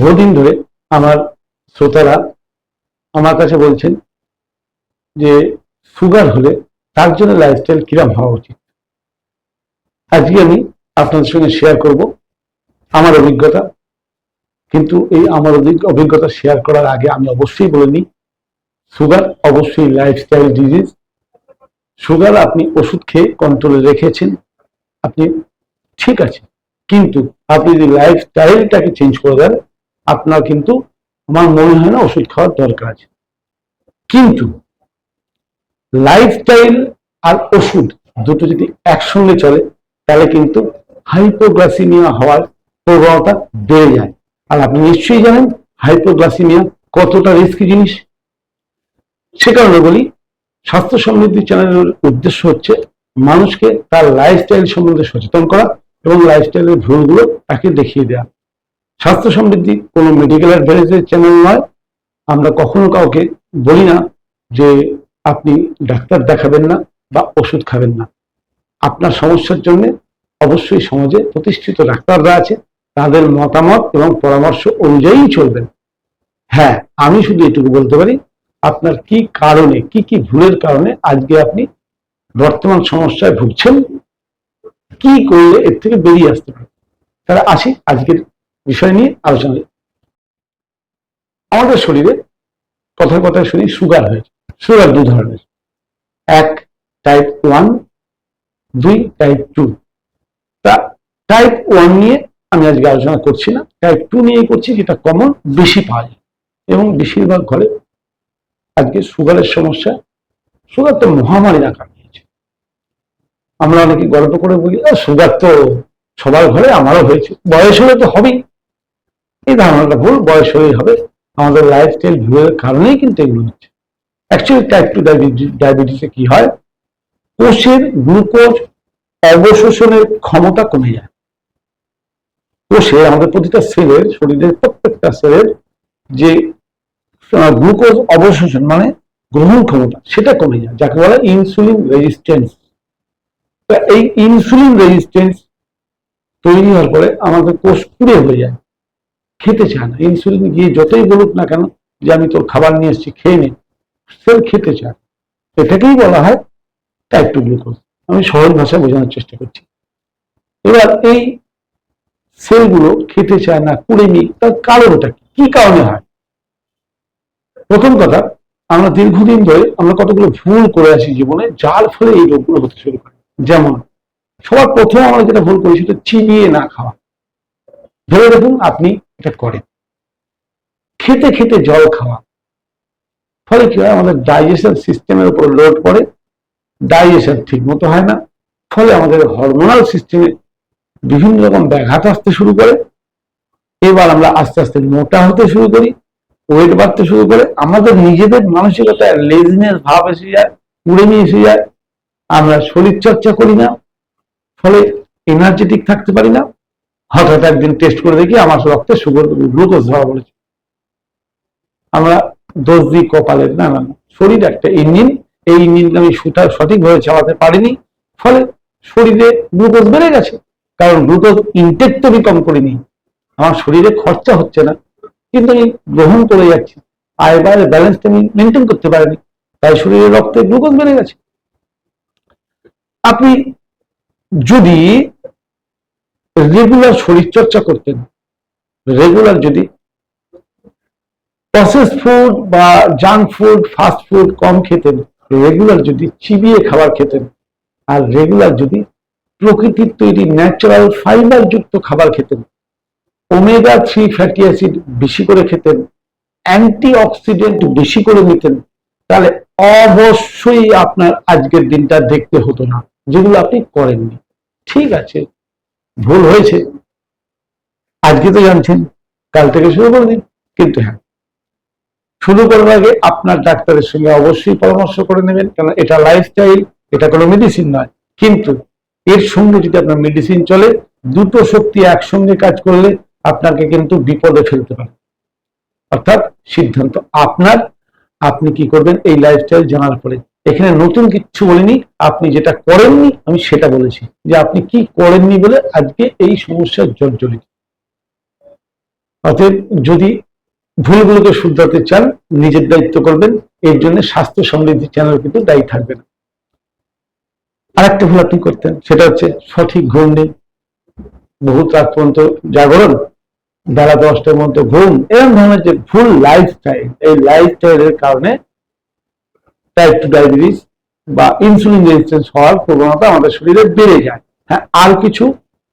বহুদিন ধরে আমার শ্রোতারা আমার কাছে বলছেন যে সুগার হলে তার জন্য লাইফস্টাইল কিরম হওয়া উচিত? আজকে আমি আপনাদের সঙ্গে শেয়ার করব আমার অভিজ্ঞতা। কিন্তু এই আমার অভিজ্ঞ- অভিজ্ঞতা শেয়ার করার আগে আমি অবশ্যই বলে নিই, সুগার অবশ্যই লাইফস্টাইল ডিজিজ সুগার আপনি ওষুধ খেয়ে কন্ট্রোলে রেখেছেন, আপনি ঠিক আছে কিন্তু আপনি যদি লাইফস্টাইলটাকে চেঞ্জ করে দেন আপনার কিন্তু আমার মনে হয় না ওষুধ খাওয়ার দরকার আছে। কিন্তু লাইফস্টাইল আর ওষুধ দুটো যদি একসঙ্গে চলে, তাহলে কিন্তু হাইপোগ্লাসিমিয়া হওয়ার প্রবণতা বেড়ে যায়। আর আপনি নিশ্চয়ই জানেন হাইপোগ্লাসিমিয়া কতটা রিস্কি জিনিস? সে কারণে বলি, স্বাস্থ্য সমৃদ্ধি চ্যানেলের উদ্দেশ্য হচ্ছে মানুষকে তার লাইফস্টাইল সম্বন্ধে সচেতন করা এবং লাইফস্টাইলের ভুলগুলো তাকে দেখিয়ে দেওয়া। স্বাস্থ্য সমৃদ্ধি কোনো মেডিকেল অ্যাডভাইসের চ্যানেল নয়। আমরা কখনো কাউকে বলি না যে আপনি ডাক্তার দেখাবেন না বা ওষুধ খাবেন না। আপনার সমস্যার জন্য অবশ্যই সমাজে প্রতিষ্ঠিত ডাক্তাররা আছে। তাদের মতামত এবং পরামর্শ অনুযায়ী চলবেন। হ্যাঁ আমি শুধু এটুকু বলতে পারি, আপনার কি কারণে, কি কি ভুলের কারণে আজকে আপনি বর্তমান সমস্যায় ভুগছেন? কি করলে এর থেকে বেরিয়ে আসতে পারেন? তাহলে আসি আজকের বিষয় নিয়ে আলোচনা আমাদের শরীরে কথায় কথায় শুনি সুগার হয়েছে সুগার দু ধরনের। এক টাইপ ওয়ান দুই টাইপ টু তা টাইপ ওয়ান নিয়ে আমি আজকে আলোচনা করছি না। টাইপ টু নিয়ে করছি যেটা কমন বেশি পাওয়া যায়। এবং বেশিরভাগ ঘরে আজকে সুগারের সমস্যা সুগার তো মহামারী আকার নিয়েছে। আমরা অনেকে গল্প করে বলি "আহ, সুগার তো সবার ঘরে আমারও হয়েছে। বয়স হলে তো হবেই। এই ধারণাটা ভুল, বয়স হলেই হবে। আমাদের লাইফস্টাইল ভুলের কারণেই কিন্তু এগুলো হচ্ছে। অ্যাকচুয়ালি টাইপ টু ডায়াবেটিসে কি হয়? কোষের গ্লুকোজ অবশোষণের ক্ষমতা কমে যায়। কোষে আমাদের প্রতিটা সেলের, শরীরের প্রত্যেকটা সেলের যে গ্লুকোজ অবশোষণ মানে গ্রহণ ক্ষমতা, সেটা কমে যায়, যাকে বলে ইনসুলিন রেজিস্ট্যান্স এই ইনসুলিন রেজিস্ট্যান্স তৈরি হওয়ার পরে আমাদের কোষ পুড়ে হয়ে যায়। খেতে চায় না। ইনসুলিন গিয়ে যতই বলুক না কেন যে আমি তোর খাবার নিয়ে এসেছি, খেয়ে নে। সেল খেতে চায়। এটাকেই বলা হয় টাইপ টু গ্লুকোজ আমি সহজ ভাষায় বোঝানোর চেষ্টা করছি। এবার এই সেলগুলো খেতে চায় না, কুড়ে নি তার কারণটা কি? কারণে হয়? প্রথম কথা, আমরা দীর্ঘদিন ধরে আমরা কতগুলো ভুল করে আছি জীবনে, যার ফলে এই রোগগুলো হতে শুরু করে। যেমন, সবার প্রথমে আমরা যেটা ভুল করি সেটা চিবিয়ে না খাওয়া। ধরে দেখুন আপনি এটা করেন খেতে খেতে জল খাওয়া। ফলে কি হয়, আমাদের ডাইজেশন সিস্টেমের উপর লোড পড়ে ডাইজেশন ঠিক মতো হয় না। ফলে আমাদের হরমোনাল সিস্টেমে বিভিন্ন রকম ব্যাঘাত আসতে শুরু করে। এবার আমরা আস্তে আস্তে মোটা হতে শুরু করি ওয়েট বাড়তে শুরু করে। আমাদের নিজেদের মানসিকতায় লেজিনেস ভাব এসে যায় কুড়েমি এসে যায়। আমরা শরীর চর্চা করি না, ফলে এনার্জেটিক থাকতে পারি না। হঠাৎ একদিন টেস্ট করে দেখি আমার রক্তে সুগার গ্লুকোজ ধরা পড়েছে। আমরা দোষ দিই কপালের, না না। শরীর একটা ইঞ্জিন, এই ইঞ্জিনকে আমি সুতা সঠিকভাবে চালাতে পারিনি, ফলে শরীরে গ্লুকোজ বেড়ে গেছে। কারণ গ্লুকোজ ইনটেক তো আমি কম করিনি। আমার শরীরে খরচা হচ্ছে না। কিন্তু আমি গ্রহণ করে যাচ্ছি। আয় ব্যয়ের ব্যালেন্সটা আমি মেনটেন করতে পারিনি। তাই শরীরে রক্তে গ্লুকোজ বেড়ে গেছে। আপনি যদি রেগুলার শরীর চর্চা করতেন রেগুলার যদি প্রসেস ফুড বা জাঙ্ক ফুড ফাস্ট ফুড কম খেতেন রেগুলার যদি চিবিয়ে খাবার খেতেন, আর রেগুলার যদি প্রকৃতির তৈরি ন্যাচারাল ফাইবার যুক্ত খাবার খেতেন ওমেগা থ্রি ফ্যাটি অ্যাসিড বেশি করে খেতেন অ্যান্টি অক্সিডেন্ট বেশি করে নিতেন, তাহলে অবশ্যই আপনার আজকের দিনটা দেখতে হতো না, যেগুলো আপনি করেননি। ঠিক আছে। ভুল হয়েছে। আজকে তো জানছেন, কাল থেকে শুরু করে দিন। কিন্তু হ্যাঁ শুরু করার আগে আপনার ডাক্তারের সঙ্গে অবশ্যই পরামর্শ করে নেবেন কারণ এটা লাইফস্টাইল এটা কোনো মেডিসিন নয়। কিন্তু এর সঙ্গে যদি আপনার মেডিসিন চলে, দুটো শক্তি একসঙ্গে কাজ করলে আপনাকে কিন্তু বিপদে ফেলতে পারে। অর্থাৎ সিদ্ধান্ত আপনার, আপনি কি করবেন, এই লাইফস্টাইল জানার পরে। এখানে নতুন কিচ্ছু বলিনি, আপনি যেটা করেননি, আমি সেটা বলেছি যে আপনি কি করেননি বলে আজকে এই সমস্যার জর্জরিত। অতএব যদি ভুলগুলোকে শুধরাতে চান, নিজের দায়িত্ব করবেন, এর জন্য স্বাস্থ্য সমৃদ্ধি চ্যানেল কিন্তু দায়ী থাকবে না। আরেকটা ভুল আপনি করতেন, সেটা হচ্ছে সঠিক ঘুম নেই। বহুত রাত পর্যন্ত জাগরণ, বেলা দশটার মধ্যে ঘুম এরকম ধরনের যে ভুল লাইফস্টাইল এই লাইফস্টাইলের কারণে টাইপ টু ডায়াবেটিস বা ইনসুলিন রেজিস্ট্যান্স হওয়ার প্রবণতা আমাদের শরীরে বেড়ে যায়। হ্যাঁ আর কিছু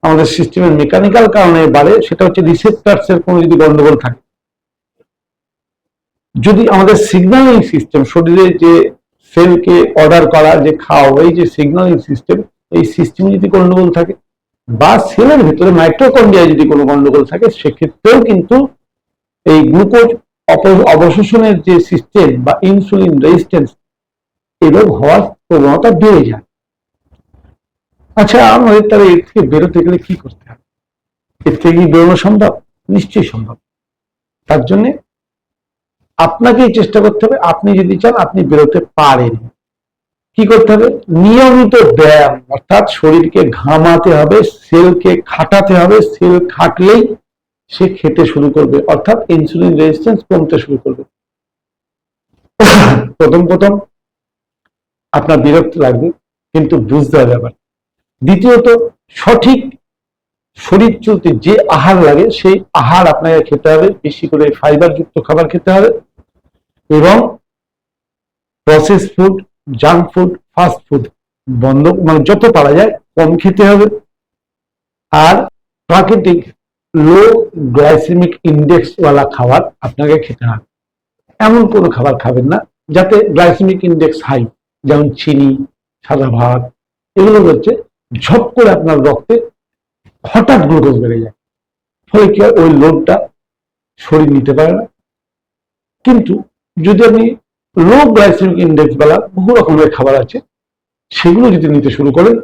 আমাদের সিস্টেমের মেকানিক্যাল কারণে বাড়ে, সেটা হচ্ছে রিসেপ্টার্স এর কোনো যদি গন্ডগোল থাকে। যদি আমাদের সিগন্যালিং সিস্টেম শরীরে যে সেলকে অর্ডার করা, যে খাওয়া, এই যে সিগন্যালিং সিস্টেম এই সিস্টেমে যদি গন্ডগোল থাকে বা সেলের ভিতরে মাইক্রোকন্ডিয়ায় যদি কোনো গন্ডগোল থাকে, সেক্ষেত্রেও কিন্তু এই গ্লুকোজ অবশোষণের যে সিস্টেম বা ইনসুলিন রেজিস্ট্যান্স রোগ হওয়ার প্রবণতা বেড়ে যায়। আচ্ছা আমাদের তাহলে এর থেকে বেরোতে গেলে কি করতে হবে? এর থেকে কি বেরোনো সম্ভব? নিশ্চয়ই সম্ভব। তার জন্যে আপনাকেই চেষ্টা করতে হবে, আপনি যদি চান আপনি বেরোতে পারেন। কি করতে হবে? নিয়মিত ব্যায়াম, অর্থাৎ শরীরকে ঘামাতে হবে, সেলকে খাটাতে হবে, সেল খাটলেই সে খেতে শুরু করবে, অর্থাৎ ইনসুলিন রেজিস্ট্যান্স কমতে শুরু করবে। প্রথম প্রথম আপনার বিরক্ত লাগবে, কিন্তু বুঝতে হবে আবার দ্বিতীয়ত, সঠিক শরীর চলতে যে আহার লাগে, সেই আহার আপনাকে খেতে হবে, বেশি করে ফাইবার যুক্ত খাবার খেতে হবে এবং process food junk food fast food বন্ধ মানে যত পারা যায়, কম খেতে হবে। আর প্রাকৃতিক লো গ্লাইসেমিক ইন্ডেক্স ওয়ালা খাবার আপনাকে খেতে হবে। এমন কোনো খাবার খাবেন না, যাতে গ্লাইসেমিক ইন্ডেক্স হাই যেমন চিনি, সাদা ভাত, এগুলো হচ্ছে ঝপ করে আপনার রক্তে হঠাৎ গ্লুকোজ বেড়ে যায়। ফলে কি ওই লোডটা শরীর নিতে পারে না। কিন্তু যদি আপনি লো গ্লাইসেমিক ইন্ডেক্স বেলা বহু রকমের খাবার আছে, সেগুলো যদি নিতে শুরু করেন,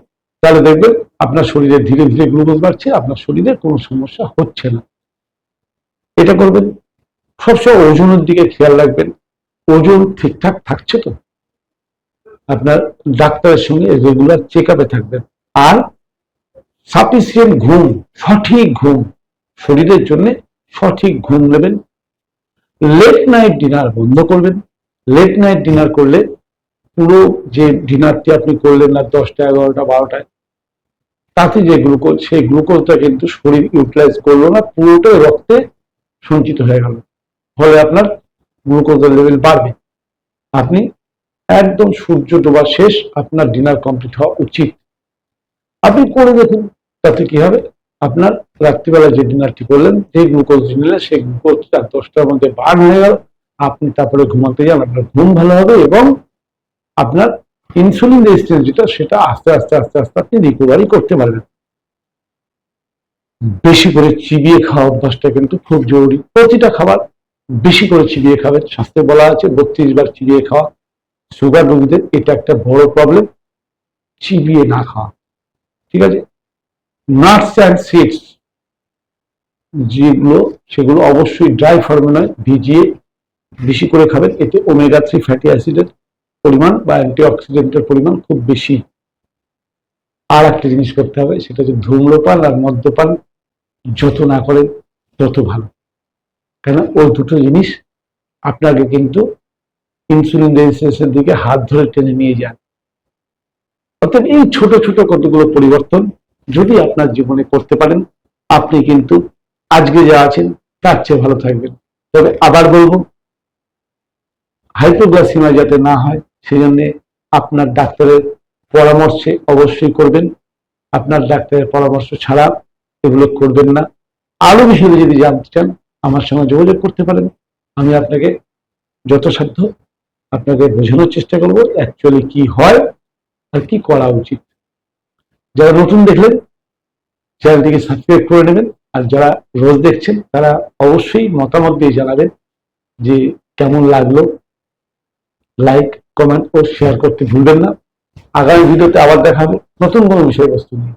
তাহলে দেখবেন আপনার শরীরে ধীরে ধীরে গ্লুকোজ বাড়ছে, আপনার শরীরে কোনো সমস্যা হচ্ছে না। এটা করবেন। সবসময় ওজনের দিকে খেয়াল রাখবেন। ওজন ঠিকঠাক থাকছে তো? আপনার ডাক্তারের সঙ্গে রেগুলার চেক আপে থাকবেন। আর সাফিসিয়েন্ট ঘুম, সঠিক ঘুম, শরীরের জন্য সঠিক ঘুম নেবেন। লেট নাইট ডিনার বন্ধ করবেন। লেট নাইট ডিনার করলে পুরো যে ডিনারটি আপনি করলেন না দশটা এগারোটা বারোটায়, তাতে যে গ্লুকোজ সেই গ্লুকোজটা কিন্তু শরীর ইউটিলাইজ করল না, পুরোটাই রক্তে সঞ্চিত হয়ে গেল। ফলে আপনার গ্লুকোজের লেভেল বাড়বে। আপনি একদম সূর্য ডোবা শেষ আপনার ডিনার কমপ্লিট হওয়া উচিত। আপনি করে দেখুন, তাতে কি হবে? আপনার রাত্রিবেলা যে ডিনারটি করলেন, যে গ্লুকোজ নিলেন, সেই গ্লুকোজটা দশটার মধ্যে বার হয়ে গেল। আপনি তারপরে ঘুমাতে যান, আপনার ঘুম ভালো হবে এবং আপনার ইনসুলিন রেজিস্ট্যান্স যেটা, সেটা আস্তে আস্তে আস্তে আস্তে আপনি রিকভারি করতে পারবেন। বেশি করে চিবিয়ে খাওয়া অভ্যাসটা কিন্তু খুব জরুরি। প্রতিটা খাবার বেশি করে চিবিয়ে খাবেন। স্বাস্থ্যে বলা আছে, বত্রিশ বার চিবিয়ে খাওয়া। সুগার রোগীদের এটা একটা বড় প্রবলেম চিবিয়ে না খাওয়া। ঠিক আছে? নাটস অ্যান্ড সিডস যেগুলো, সেগুলো অবশ্যই ড্রাই ফর্মে নয়, ভিজিয়ে বেশি করে খাবেন। এতে ওমেগা থ্রি ফ্যাটি অ্যাসিডের পরিমাণ বা অ্যান্টিঅক্সিডেন্টের পরিমাণ খুব বেশি। আর একটা জিনিস করতে হবে, সেটা হচ্ছে ধূম্রপান আর মদ্যপান যত না করেন তত ভালো। কেন? ওই দুটো জিনিস আপনাকে কিন্তু ইনসুলিন রেজিস্ট্রেশনের দিকে হাত ধরে টেনে নিয়ে যান। অর্থাৎ এই ছোট ছোট কতগুলো পরিবর্তন যদি আপনার জীবনে করতে পারেন, আপনি কিন্তু আজকে যা আছেন, তার চেয়ে ভালো থাকবেন। তবে আবার বলব হাইপোগ্লাসিমা যাতে না হয়, সেজন্য আপনার ডাক্তারের পরামর্শে অবশ্যই করবেন। আপনার ডাক্তারের পরামর্শ ছাড়া এগুলো করবেন না। আরও বিষয়ে যদি জানতে চান, আমার সঙ্গে যোগাযোগ করতে পারেন। আমি আপনাকে যথাসাধ্য আপনাকে বোঝানোর চেষ্টা করব অ্যাকচুয়ালি কি হয় আর কি করা উচিত। যারা নতুন দেখলেন চ্যানেলটিকে সাবস্ক্রাইব করে নেবেন, আর যারা রোজ দেখছেন, তারা অবশ্যই মতামত দিয়ে জানাবেন যে কেমন লাগল। লাইক কমেন্ট ও শেয়ার করতে ভুলবেন না। আগামী ভিডিওতে আবার দেখাবো নতুন কোনো বিষয়বস্তু নিয়ে।